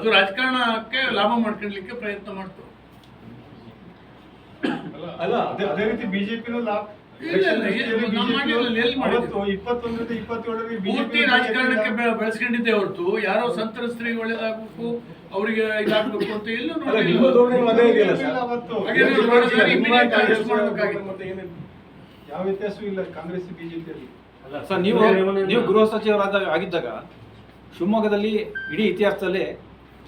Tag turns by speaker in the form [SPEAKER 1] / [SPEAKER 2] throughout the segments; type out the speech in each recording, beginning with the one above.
[SPEAKER 1] ಅದು ರಾಜಕಾರಣಕ್ಕೆ ಲಾಭ ಮಾಡ್ಕೊಳ್ಲಿಕ್ಕೆ ಪ್ರಯತ್ನ ಮಾಡ್ತು.
[SPEAKER 2] ಅಲ್ಲ ಅದೇ ಅದೇ ರೀತಿ ಬಿಜೆಪಿನೂ ಲಾಭ.
[SPEAKER 1] ಪೂರ್ತಿ ರಾಜಕಾರಣಕ್ಕೆ ಬೆಳೆಸ್ಕೊಂಡಿದ್ದೆ ಹೊರತು. ಯಾರೋ ಸಂತ್ರಸ್ತರಿಗೆ ಒಳ್ಳೇದಾಗಬೇಕು ಅವರಿಗೆ ಇದಾಗಬೇಕು ಅಂತ ಎಲ್ಲೂ
[SPEAKER 3] ಅಲ್ಲ?
[SPEAKER 2] ಯಾವ ವ್ಯತ್ಯಾಸವೂ ಇಲ್ಲ. ಕಾಂಗ್ರೆಸ್ ಬಿಜೆಪಿಯಲ್ಲಿ.
[SPEAKER 4] ಸರ್ ನೀವು ನೀವು ಗೃಹ ಸಚಿವರಾದಾಗ ಆಗಿದ್ದಾಗ ಶಿವಮೊಗ್ಗದಲ್ಲಿ ಇಡೀ ಇತಿಹಾಸದಲ್ಲೇ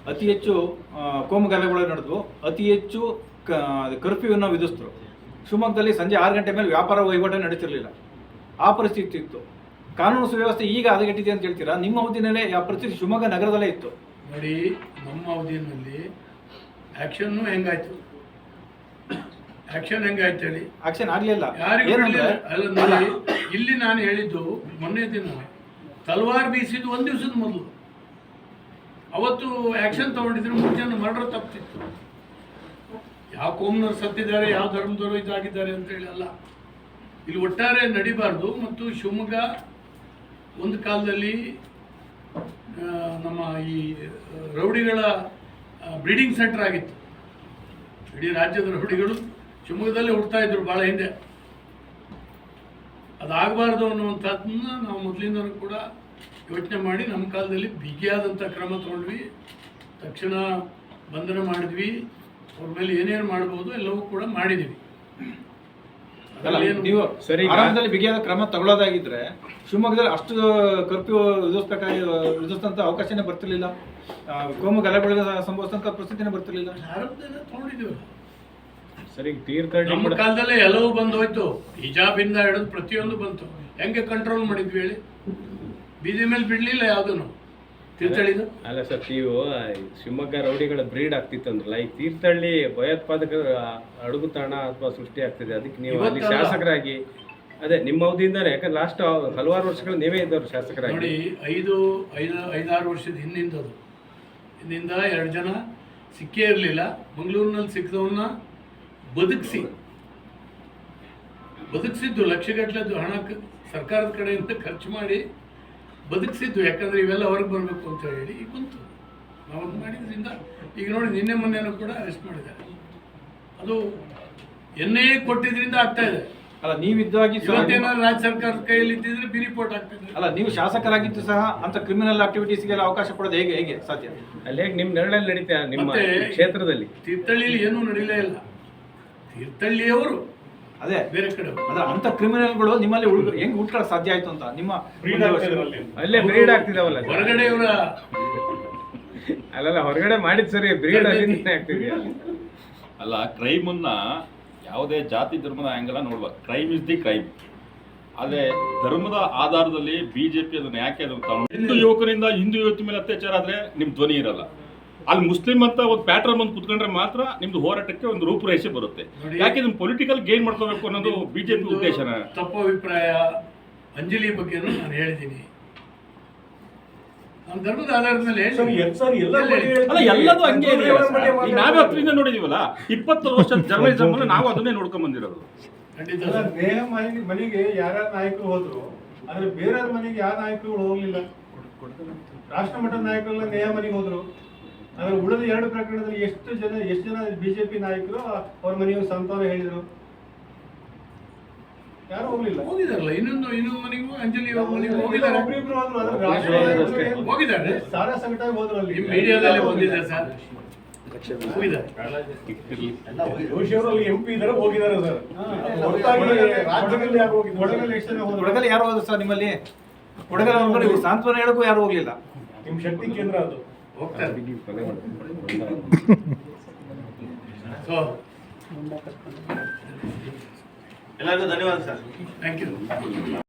[SPEAKER 4] ಅತಿ ಹೆಚ್ಚು ಆ, ಕೋಮು ಗಲಭೆಗಳು ನಡೆದವು. ಅತಿ ಹೆಚ್ಚು ಕರ್ಫ್ಯೂವನ್ನು ವಿಧಿಸಿದ್ರು. ಶಿವಮೊಗ್ಗದಲ್ಲಿ ಸಂಜೆ ಆರು ಗಂಟೆ ಮೇಲೆ ವ್ಯಾಪಾರ ವಹಿವಾಟು ನಡೀತಿರಲಿಲ್ಲ ಆ ಪರಿಸ್ಥಿತಿ ಇತ್ತು. ಕಾನೂನು ಸುವ್ಯವಸ್ಥೆ ಈಗ ಹದಗೆಟ್ಟಿದೆ ಅಂತ ಹೇಳ್ತೀರಾ? ನಿಮ್ಮ ಅವಧಿನಲ್ಲೇ ಆ ಪರಿಸ್ಥಿತಿ ಶಿವಮೊಗ್ಗ ನಗರದಲ್ಲೇ ಇತ್ತು.
[SPEAKER 1] ನೋಡಿ ನಮ್ಮ ಅವಧಿಯಲ್ಲಿ ಆಕ್ಷನ್ನು ಹೆಂಗಾಯ್ತು? ಆಕ್ಷನ್ ಹೆಂಗಾಯ್ತು ಹೇಳಿ?
[SPEAKER 4] ಆಕ್ಷನ್ ಆಗಲಿಲ್ಲ
[SPEAKER 1] ಇಲ್ಲಿ ನಾನು ಹೇಳಿದ್ದು ಮೊನ್ನೆ ದಿನ ತಲವಾರ್ ಬೀಸಿದ್ದು ಒಂದು ದಿವಸದ ಮೊದಲು. ಅವತ್ತು ಆಕ್ಷನ್ ತಗೊಂಡಿದ್ರು ಮೂರು ಮರ್ಡರ್ ತಪ್ಪಿತ್ತು. ಯಾವ ಕೋಮ್ನವ್ರು ಸತ್ತಿದ್ದಾರೆ, ಯಾವ ಧರ್ಮದವರು ಇದಾಗಿದ್ದಾರೆ ಅಂತೇಳಿ ಅಲ್ಲ. ಇಲ್ಲಿ ಒಟ್ಟಾರೆ ನಡಿಬಾರ್ದು ಮತ್ತು ಶಿವಮೊಗ್ಗ ಒಂದು ಕಾಲದಲ್ಲಿ ನಮ್ಮ ಈ ರೌಡಿಗಳ ಬ್ರೀಡಿಂಗ್ ಸೆಂಟರ್ ಆಗಿತ್ತು. ಇಡೀ ರಾಜ್ಯದ ರೌಡಿಗಳು ಶಿವಮೊಗ್ಗದಲ್ಲೇ ಹುಡ್ತಾ ಇದ್ರು ಭಾಳ ಹಿಂದೆ. ಅದಾಗಬಾರ್ದು ಅನ್ನುವಂಥದ್ದನ್ನ ನಾವು ಮೊದಲಿಂದ ಕೂಡ ಯೋಚನೆ ಮಾಡಿ ನಮ್ಮ ಕಾಲದಲ್ಲಿ ಬಿಗಿಯಾದಂಥ ಕ್ರಮ ತಗೊಂಡ್ವಿ. ತಕ್ಷಣ ಬಂಧನ ಮಾಡಿದ್ವಿ. ಅವ್ರ ಮೇಲೆ ಏನೇನು ಮಾಡ್ಬೋದು ಎಲ್ಲವೂ ಕೂಡ ಮಾಡಿದ್ದೀವಿ
[SPEAKER 4] ನೀವು
[SPEAKER 5] ಸರಿ,
[SPEAKER 4] ಆರಂಭದಲ್ಲಿ ಬಿಗಿಯಾದ ಕ್ರಮ ತಗೊಳ್ಳೋದಾಗಿದ್ರೆ ಶಿವಮೊಗ್ಗದಲ್ಲಿ ಅಷ್ಟು ಕರ್ಫ್ಯೂ ವಿಧಿಸ್ಬೇಕಾಗಿ ವಿಧಿಸಿದಂಥ ಅವಕಾಶನೇ ಬರ್ತಿರ್ಲಿಲ್ಲ. ಕೋಮು ಗಲಭೆಗಳು ಸಂಭವಿಸಿದಂಥ ಪರಿಸ್ಥಿತಿನೇ ಬರ್ತಿರ್ಲಿಲ್ಲ.
[SPEAKER 1] ಆರಂಭದಲ್ಲೇ
[SPEAKER 5] ಸರಿ ತೀರ್ಥಹಳ್ಳಿ
[SPEAKER 1] ನಮ್ಮ ಕಾಲದಲ್ಲೇ ಎಲ್ಲವೂ ಬಂದು ಹೋಯ್ತು ಹಿಜಾಬಿಂದ ಹಿಡಿದು ಪ್ರತಿಯೊಂದು ಬಂತು. ಹೆಂಗೆ ಕಂಟ್ರೋಲ್ ಮಾಡಿದ್ವಿ ಹೇಳಿ? ಬೀದಿ ಮೇಲೆ ಬಿಡ್ಲಿಲ್ಲ ಯಾವುದನ್ನು ತೀರ್ಥಹಳ್ಳಿದು?
[SPEAKER 5] ಅಲ್ಲ ಸರ್ ನೀವು ಶಿವಮೊಗ್ಗ ರೌಡಿಗಳ ಬ್ರೀಡ್ ಆಗ್ತಿತ್ತು ಅಂದ್ರಲ್ಲ ಈ ತೀರ್ಥಹಳ್ಳಿ ಭಯೋತ್ಪಾದಕರ ಅಡುಗುತಾಣ ಅಥವಾ ಸೃಷ್ಟಿ ಆಗ್ತಿದೆ. ಅದಕ್ಕೆ ನೀವು ಅಲ್ಲಿ
[SPEAKER 1] ಇವತ್ತಲ್ಲ.
[SPEAKER 5] ಶಾಸಕರಾಗಿ ಅದೇ ನಿಮ್ಮ ಅವಧಿಯಿಂದಾನೆ ಯಾಕಂದ್ರೆ ಲಾಸ್ಟ್ ಹಲವಾರು ವರ್ಷಗಳು ನೀವೇ ಇದ್ದವರು ಶಾಸಕರಾಗಿ.
[SPEAKER 1] ನೋಡಿ ಐದು ಐದು ಐದಾರು ವರ್ಷದ ಹಿಂದಿಂದ ಅದು. ಹಿಂದಿಂದ ಎರಡು ಜನ ಸಿಕ್ಕೇ ಇರಲಿಲ್ಲ. ಮಂಗಳೂರಿನಲ್ಲಿ ಸಿಕ್ಕದವನ್ನ ಬದುಕಿಸಿ. ಬದುಕಿಸಿದ್ದು ಲಕ್ಷಗಟ್ಟಲೆದ್ದು ಹಣ ಕ- ಸರ್ಕಾರದ ಕಡೆಯಿಂದ ಖರ್ಚು ಮಾಡಿ ಬದುಕಿಸಿದ್ದು ಯಾಕಂದ್ರೆ ಇವೆಲ್ಲ ಹೊರಗೆ ಬರಬೇಕು ಅಂತ ಹೇಳಿ ಈಗ ಬಂತು ನಾವು ಅದು ಮಾಡಿದ್ರಿಂದ ಈಗ ನೋಡಿ ನಿನ್ನೆ ಮೊನ್ನೆನೂ ಕೂಡ ಅರೆಸ್ಟ್ ಮಾಡಿದ್ದಾರೆ. ಅದು ಎನ್ನೇ ಕೊಟ್ಟಿದ್ರಿಂದ ಆಗ್ತಾ ಇದೆ.
[SPEAKER 4] ಅಲ್ಲ ನೀವಿದ್ದಾಗಿ
[SPEAKER 1] ಇವತ್ತೇನಾದ್ರು ರಾಜ್ಯ ಸರ್ಕಾರದ ಕೈಯಲ್ಲಿ ಇದ್ದಿದ್ರೆ ಬಿ ರಿಪೋರ್ಟ್ ಆಗ್ತದೆ
[SPEAKER 4] ಅಲ್ಲ ನೀವು ಶಾಸಕರಾಗಿದ್ದು ಸಹ ಅಂತ ಕ್ರಿಮಿನಲ್ ಆಕ್ಟಿವಿಟೀಸ್ಗೆಲ್ಲ ಅವಕಾಶ ಕೊಡೋದು ಹೇಗೆ ಹೇಗೆ ಸಾಧ್ಯ?
[SPEAKER 5] ಅಲ್ಲಿ ಹೇಗೆ ನಿಮ್ಮ ನೆರಳಲ್ಲಿ ನಡೀತಾ ನಿಮ್ಮ ಕ್ಷೇತ್ರದಲ್ಲಿ?
[SPEAKER 1] ತೀರ್ಥಳ್ಳಿಯಲ್ಲಿ ಏನೂ ನಡೀಲೇ ಇಲ್ಲ. ತೀರ್ಥಹಳ್ಳಿಯವರು
[SPEAKER 4] ಅದೇ.
[SPEAKER 1] ಬೇರೆ ಕಡೆ
[SPEAKER 4] ಅಂದ್ರೆ ಅಂತ ಕ್ರಿಮಿನಲ್ಗಳು ನಿಮ್ಮಲ್ಲಿ ಉಳ್ ಹೆಂಗ್ ಉಳ್ಕೊಳಕ್ ಸಾಧ್ಯ ಆಯ್ತು ಅಂತ ನಿಮ್ಮ
[SPEAKER 3] Breed ಅಲ್ಲೇ.
[SPEAKER 5] ಬ್ರೀಡ್ ಆಗ್ತಿದಾವಲ್ಲ ಸರ್
[SPEAKER 1] ಹೊರಗಡೆಯವರ
[SPEAKER 5] ಅಲ್ಲಲ್ಲ ಹೊರಗಡೆ ಮಾಡಿದ್ ಸರಿ ಬ್ರೀಡ್ ಅಲ್ಲಿಂದನೇ ಅಲ್ಲ
[SPEAKER 6] ಅಲ್ಲ ಕ್ರೈಮನ್ನ ಯಾವುದೇ ಜಾತಿ ಧರ್ಮದ ಆ್ಯಂಗಲ್ ನೋಡ್ಬೇಕು. ಕ್ರೈಮ್ ಇಸ್ ದಿ ಕ್ರೈಮ್ ಆದರೆ ಧರ್ಮದ ಆಧಾರದಲ್ಲಿ ಬಿ ಜೆ ಪಿ ಅದನ್ನು ಯಾಕೆ ಅದನ್ನು ಹಿಂದೂ ಯುವಕರಿಂದ ಹಿಂದೂ ಯುವತಿ ಮೇಲೆ ಅತ್ಯಾಚಾರ ಆದರೆ ನಿಮ್ಮ ಧ್ವನಿ ಇರಲ್ಲ. ಅಲ್ಲಿ ಮುಸ್ಲಿಂ ಅಂತ ಒಂದು ಪ್ಯಾಟ್ರನ್ ಬಂದು ಕುತ್ಕೊಂಡ್ರೆ ಮಾತ್ರ ನಿಮ್ದು ಹೋರಾಟಕ್ಕೆ ಒಂದು ರೂಪುರೇಷೆ ಬರುತ್ತೆ. ಯಾಕೆ ನಿಮ್ ಪೊಲಿಟಿಕಲ್ ಗೇನ್ ಮಾಡ್ಕೋಬೇಕು ಅನ್ನೋದು ಬಿಜೆಪಿ ಉದ್ದೇಶನ?
[SPEAKER 1] ತಪ್ಪು ಅಭಿಪ್ರಾಯ ಅಂಜಲಿ ಬಗ್ಗೆ ನಾನು ಹೇಳಿದ್ದೀನಿ. ಧರ್ಮದ ಆಧಾರದ ಮೇಲೆ
[SPEAKER 3] ಸರ್, ಸರ್, ಎಲ್ಲ ಬಗ್ಗೆ
[SPEAKER 6] ಅಲ್ಲ ಎಲ್ಲದೂ ಹಂಗೆ ಇದೆ. ನಾವೇ ಹತ್ತರಿಂದ ನೋಡಿದೀವಲ್ಲ ಇಪ್ಪತ್ತು ವರ್ಷದ ಜರ್ನಲಿಸಮ್ ನಾವು ಅದನ್ನೇ ನೋಡ್ಕೊಂಡ್ ಬಂದಿರೋದು.
[SPEAKER 2] ನೇಹ ಮನೆಗೆ ಮನೆಗೆ ಯಾರ್ಯಾರ ನಾಯಕರು ಹೋದ್ರು ಆದ್ರೆ ಬೇರೆಯವ್ರ ಮನೆಗೆ ಯಾವ ನಾಯಕರುಗಳು ಹೋಗ್ಲಿಲ್ಲ? ರಾಷ್ಟ್ರ ಮಟ್ಟದ ನಾಯಕರೆಲ್ಲ ನೇಹ ಮನೆಗೆ ಹೋದ್ರು. ಆದ್ರೆ ಉಳಿದ ಎರಡು ಪ್ರಕರಣದಲ್ಲಿ ಎಷ್ಟು ಜನ ಎಷ್ಟು ಜನ ಬಿಜೆಪಿ ನಾಯಕರು ಅವ್ರ ಮನೆಯವರು ಸಂತಾನ ಹೇಳಿದ್ರು? ಯಾರು ಹೋಗ್ಲಿಲ್ಲ?
[SPEAKER 1] ಹೋಗಿದಾರಲ್ಲ ಇನ್ನೊಂದು ಇನ್ನೊಂದು ಮನೆಗೂ ಅಂಜಲಿ ಅವ್ರ ಮನೆಗೂ ಹೋಗಿದ್ದಾರೆ.
[SPEAKER 2] ಒಬ್ರಿಬ್ರು ಹೋದ್ರು ಆದ್ರೆ ರಾಷ್ಟ್ರ
[SPEAKER 1] ಹೋಗಿದ್ದಾರೆ.
[SPEAKER 2] ಸಾರಾ ಸಂಕಟ ಹೋದ್ರು ಅಲ್ಲಿ.
[SPEAKER 1] ಮೀಡಿಯಾದಲ್ಲಿ ಬಂದಿದೆ ಸರ್? ಹೋಗಿದ್ದಾರೆ.
[SPEAKER 3] ಎಂ ಪಿ ಇದ್ದಾರೆ ಹೋಗಿದ್ದಾರೆ ಸರ್. ರಾಜ್ಯದಲ್ಲಿ ಯಾರು ಹೋಗಿದ್ದಾರೆ?
[SPEAKER 2] ಕೊಡಗಲ್ಲಿ ಎಷ್ಟು ಜನ ಹೋದ್ರು.
[SPEAKER 4] ಕೊಡಗಲ್ಲಿ ಯಾರು ಹೋದ್ರು ಸರ್ ನಿಮ್ಮಲ್ಲಿ? ಕೊಡಗಲ್ ಅವ್ರ ಕಡೆ ಸಾಂತ್ವನ ಹೇಳಕ್ಕೂ ಯಾರು ಹೋಗ್ಲಿಲ್ಲ?
[SPEAKER 3] ನಿಮ್ ಶಕ್ತಿ ಕೇಂದ್ರ ಅದು.
[SPEAKER 1] ಹೋಗ್ತಾರೆ ಸೊ
[SPEAKER 7] ಎಲ್ಲರಿಗೂ ಧನ್ಯವಾದ ಸರ್.
[SPEAKER 1] Thank you